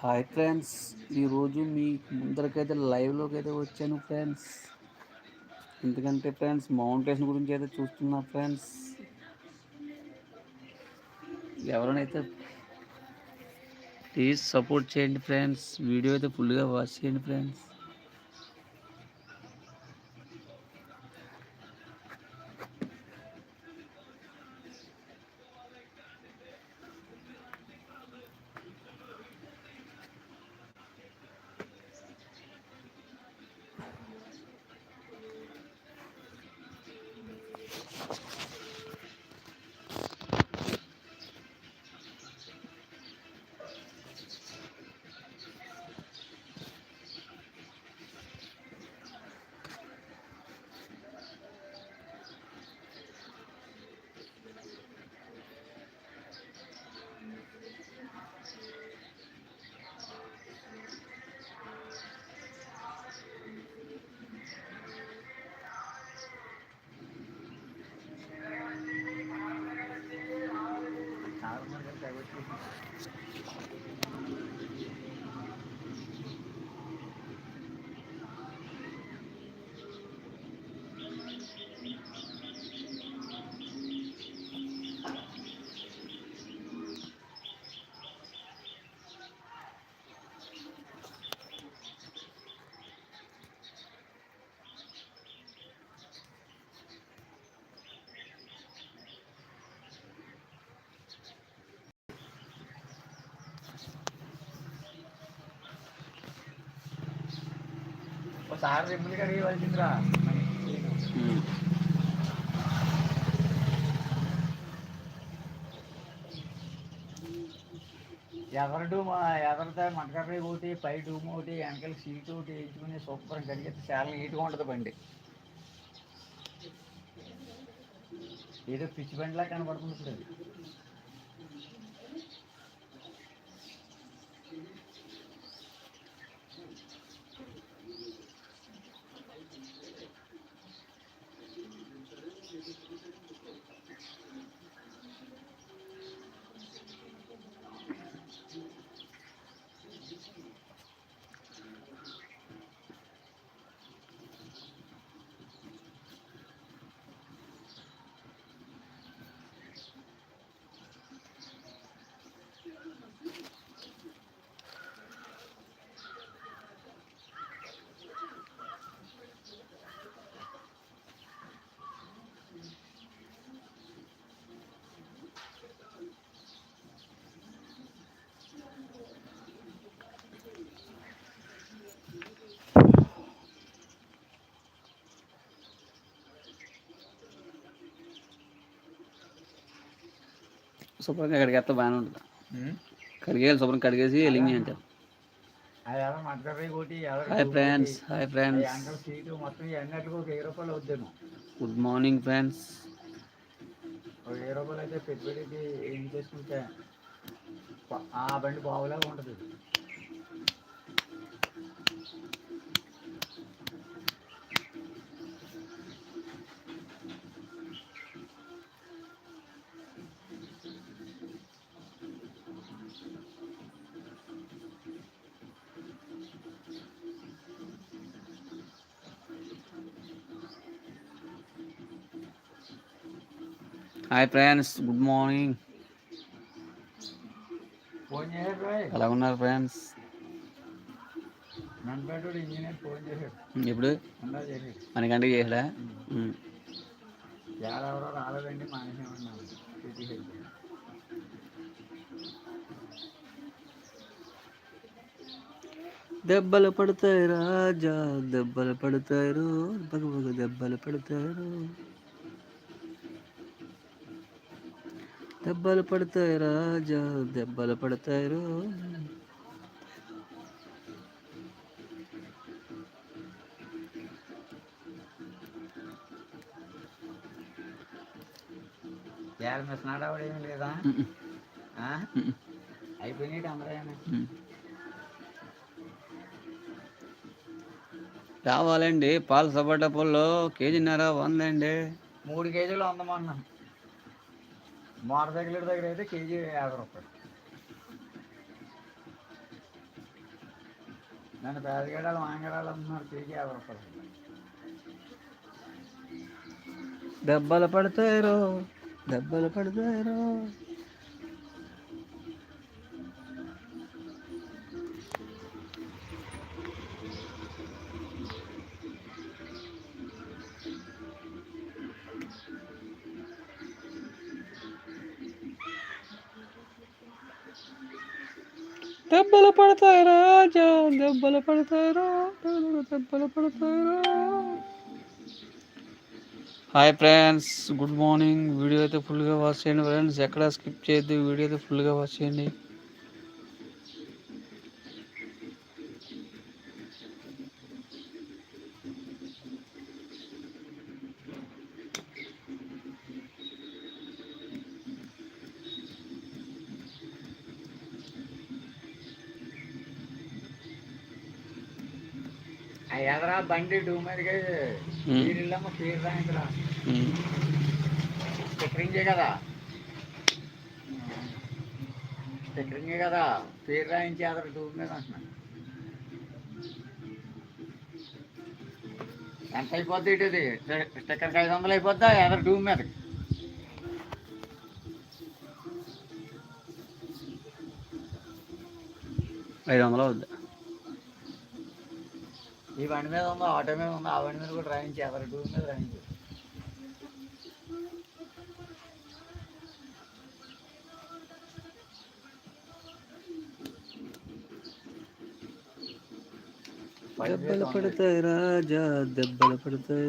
Hi friends ఈరోజు మీ ముందరకైతే లైవ్లోకి అయితే వచ్చాను ఫ్రెండ్స్ ఎందుకంటే ఫ్రెండ్స్ మౌంటేషన్ గురించి అయితే చూస్తున్నా ఫ్రెండ్స్ ఎవరైనా ప్లీజ్ సపోర్ట్ చేయండి ఫ్రెండ్స్ వీడియో అయితే ఫుల్గా వాచ్ చేయండి ఫ్రెండ్స్ సార్ రిబ్బులు కడిగి వచ్చిందిరా ఎవరి డూమ్ ఎవరితో మంటకర్రీ ఒకటి పై డూమ్ ఒకటి వెనకాల సీట్ ఒకటి వేయించుకుని సూపర్ కడిగితే చాలా నీట్గా ఉంటుంది బండి. ఏదో పిచ్చి బండిలా కనపడుతుంది ఇప్పుడు శుభ్రంగా కడిగేస్తే బాగానే ఉంటుంది. కడిగేయాలి శుభ్రం కడిగేసి లింగి అంటారు. Hi friends hi friends good morning friends రూపాయలు అయితే పెట్టుబడికి ఏం చేసుకుంటే ఆ బండి బాగులాగా ఉంటుంది. హాయ్ ఫ్రెండ్స్ గుడ్ మార్నింగ్ ఎలా ఉన్నారు ఫ్రెండ్స్ ఇప్పుడు మనకంటే చేసాడా ఎవరెవరో రాలేదండి దెబ్బలు పడతాయి రాజా దెబ్బలు పడతారు దెబ్బలు పడతారు దెబ్బలు పడతాయి రాజా దెబ్బలు మిస్ ఏమీ లేదా? ఆ? అయిపోయినాయి అందరూ కావాలండి పాల సపోటా పళ్ళు కేజీన్నర వందండి మూడు కేజీలు అందమన్నా మోటార్ సైకిల్ దగ్గర అయితే కేజీ యాభై రూపాయలు. నన్ను పేదగడాలు వాంగడాలు అంటున్నారు కేజీ యాభై రూపాయలు. దెబ్బలు పడతాయో దెబ్బలు పడతాయో దెబ్బలు పడతాయి రాజా దెబ్బలు పడతారా దెబ్బలు పడతారా hi friends good morning video అయితే ఫుల్గా వాచ్ చేయండి ఫ్రెండ్స్ ఎక్కడ స్కిప్ చేయొద్దు. వీడియో అయితే ఫుల్గా వాచ్ చేయండి. ఎదరా బండి డూ మీదకి ఉమ్. వీరిల్లమ్మ పేరు రాయించరా. స్టిక్కరింగే కదా. స్టిక్కరింగే కదా. పేరు రాయించి ఎదర డూ మీద అంటున్నా ఎంత అయిపోద్ది ఇటు ఇది? స్టిక్కర్కి ఐదు వందలు అయిపోద్దా ఎదర డూ మీదకి? ఐదు వందలు అవుద్ది. ఈ బండి మీద ఉందో ఆటో మీద ఉందో ఆ బండి మీద కూడా డ్రైవింగ్ ఎదర టూ మీద రాయించి దెబ్బలు పడతాయి రాజా దెబ్బలు పడతాయి